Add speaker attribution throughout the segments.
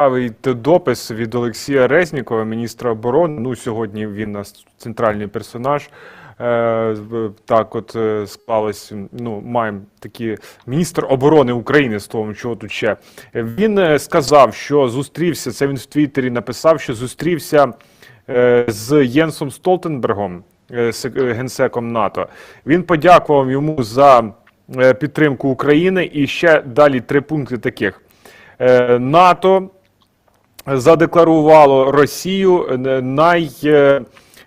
Speaker 1: цікавий допис від Олексія Резнікова, міністра оборони. Ну, сьогодні він нас центральний персонаж. Е, Так, от е, склалось. Ну, маємо такі міністр оборони України, словом, чого тут ще. Він е, сказав, що зустрівся. Це він в Твіттері написав, що зустрівся з Єнсом Столтенбергом, сек- генсеком НАТО. Він подякував йому за підтримку України. І ще далі три пункти таких. НАТО задекларувало Росію е,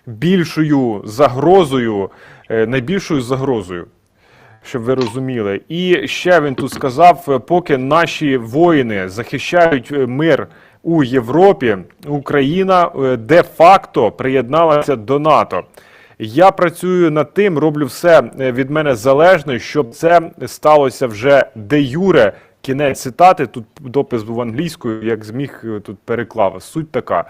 Speaker 1: найбільшою загрозою, е, найбільшою загрозою. Щоб ви розуміли, і ще він тут сказав: е, поки наші воїни захищають мир у Європі, Україна де-факто приєдналася до НАТО. Я працюю над тим, роблю все від мене залежне, щоб це сталося вже де юре. Кінець цитати. Тут допис був англійською, як зміг е, тут переклав. Суть така.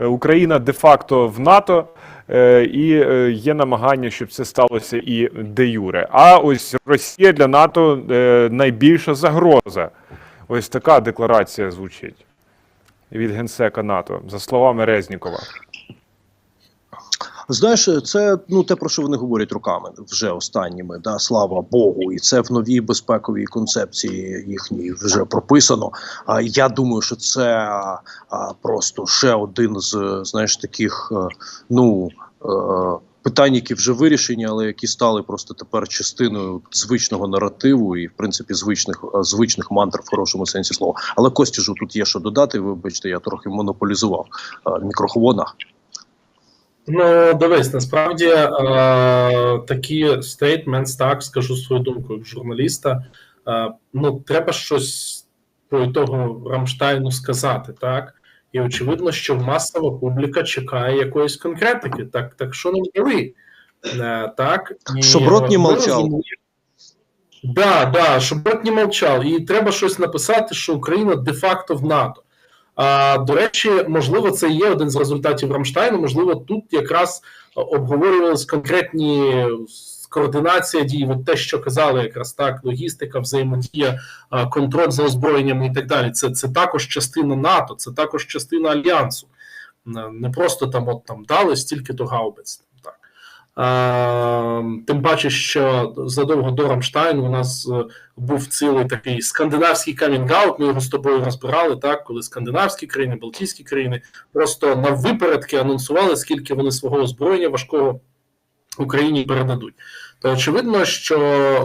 Speaker 1: Е, Україна де-факто в НАТО, е, і є намагання, щоб це сталося і де юре. А ось Росія для НАТО найбільша загроза. Ось така декларація звучить від генсека НАТО, за словами Резнікова.
Speaker 2: Знаєш, це ну те про що вони говорять роками вже останніми. Да, слава Богу, і це в новій безпековій концепції їхній вже прописано. А я думаю, що це а, просто ще один з знаєш таких е, ну. Е, Питань, які вже вирішені, але які стали просто тепер частиною звичного наративу і, в принципі, звичних е, звичних мантр в хорошому сенсі слова. Але Костіжу тут є що додати. Вибачте, я трохи монополізував мікрофона.
Speaker 3: Ну, дивись, насправді е, такі стейтментс, так скажу свою думку як журналіста. Е, ну, треба щось по того Рамштайну сказати, так? І очевидно, що масова публіка чекає якоїсь конкретики. Так, так що нам дали? Е, так, і,
Speaker 2: Щоб рот не мовчав.
Speaker 3: Да, да, щоб рот не мовчав. І треба щось написати, що Україна де-факто в НАТО. А, до речі, можливо, це є один з результатів Рамштайну. Можливо, тут якраз обговорювалися конкретні координація дій, от те, що казали, якраз так, логістика, взаємодія, контроль за озброєннями і так далі. Це, це також частина НАТО, це також частина альянсу. Не- Не просто там от там дали стільки то гаубиць. Тим паче, що задовго до Рамштайну у нас е, був цілий такий скандинавський камінг-аут, Ми його з тобою розбирали, так коли скандинавські країни, Балтійські країни просто на випередки анонсували, скільки вони свого озброєння важкого Україні передадуть. То очевидно, що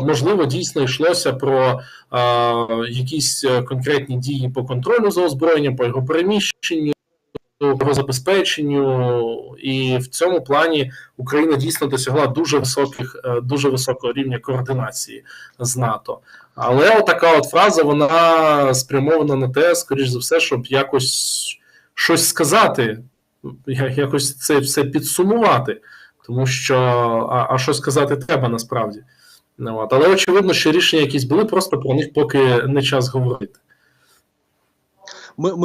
Speaker 3: можливо дійсно йшлося про а, якісь е, конкретні дії по контролю за озброєнням, по його переміщенню. Його забезпеченню, і в цьому плані Україна дійсно досягла дуже високих, е, дуже високого рівня координації з НАТО. Але отака от фраза вона спрямована на те, скоріш за все, щоб якось щось сказати, якось це все підсумувати, тому що а, а що сказати треба насправді. Ну, от. Але очевидно, що рішення якісь були, просто про них поки не час говорити.
Speaker 2: Ми, ми